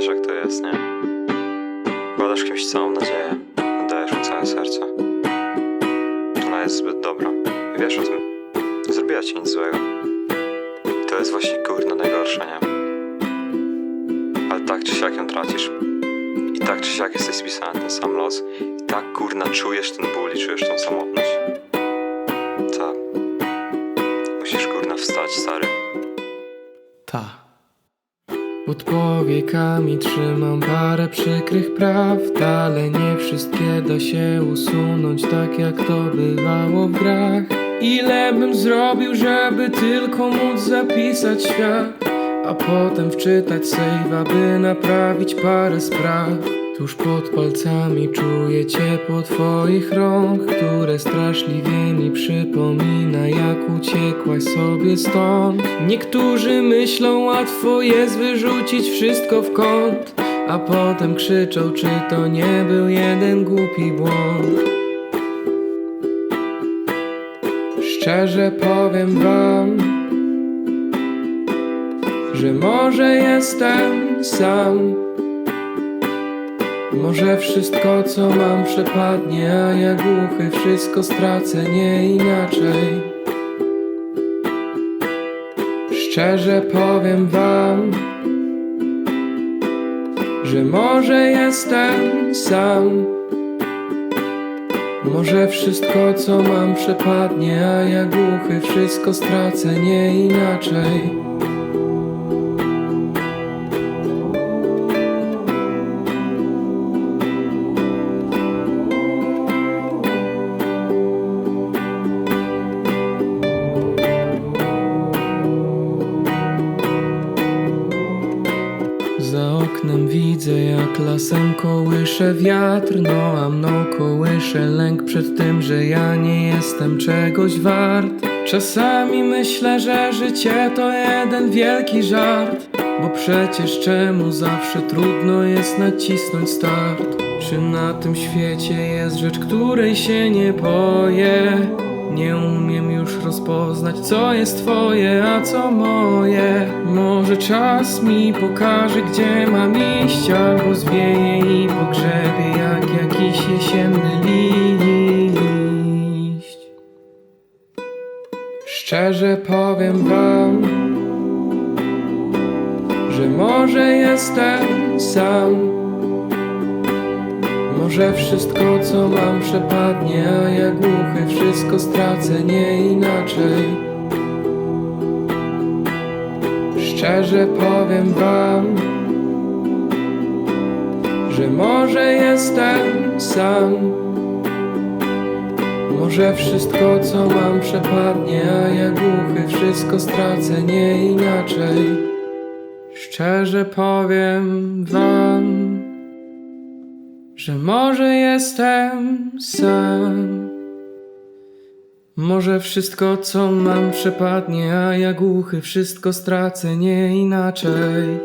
Wiesz jak to jest, nie? Wkładasz kimś całą nadzieję, oddajesz mu całe serce. Ona jest zbyt dobra. Wiesz o tym. Nie zrobiła ci nic złego. I to jest właśnie kurna najgorsze, nie? Ale tak czy siak ją tracisz. I tak czy siak jesteś spisany ten sam los. I tak kurna czujesz ten ból i czujesz tą samotność. Tak. Musisz kurna wstać, stary. Ta. Pod powiekami trzymam parę przykrych prawd, ale nie wszystkie da się usunąć tak jak to bywało w grach. Ile bym zrobił, żeby tylko móc zapisać świat, a potem wczytać save, aby naprawić parę spraw. Tuż pod palcami czuję ciepło twoich rąk, które straszliwie mi przypomina, jak uciekłaś sobie stąd. Niektórzy myślą, łatwo jest wyrzucić wszystko w kąt, a potem krzyczą, czy to nie był jeden głupi błąd. Szczerze powiem wam, że może jestem sam. Może wszystko co mam przepadnie, a ja głuchy wszystko stracę nie inaczej. Szczerze powiem wam, że może jestem sam. Może wszystko co mam przepadnie, a ja głuchy wszystko stracę nie inaczej. Widzę jak lasem kołysze wiatr No a mną kołysze lęk przed tym, że ja nie jestem czegoś wart Czasami myślę, że życie to jeden wielki żart Bo przecież czemu zawsze trudno jest nacisnąć start Czy na tym świecie jest rzecz, której się nie boję? Nie umiem rozpoznać, co jest twoje, a co moje. Może czas mi pokaże, gdzie mam iść, albo zwieje i pogrzebie jak jakiś jesienny liść. Szczerze powiem wam, że może jestem sam. Może wszystko co mam przepadnie, a ja głuchy wszystko stracę nie inaczej. Szczerze powiem wam, że może jestem sam. Może wszystko co mam przepadnie, a ja głuchy wszystko stracę nie inaczej. Szczerze powiem wam że może jestem sam. Może wszystko, co mam, przepadnie, a ja głuchy wszystko stracę nie inaczej.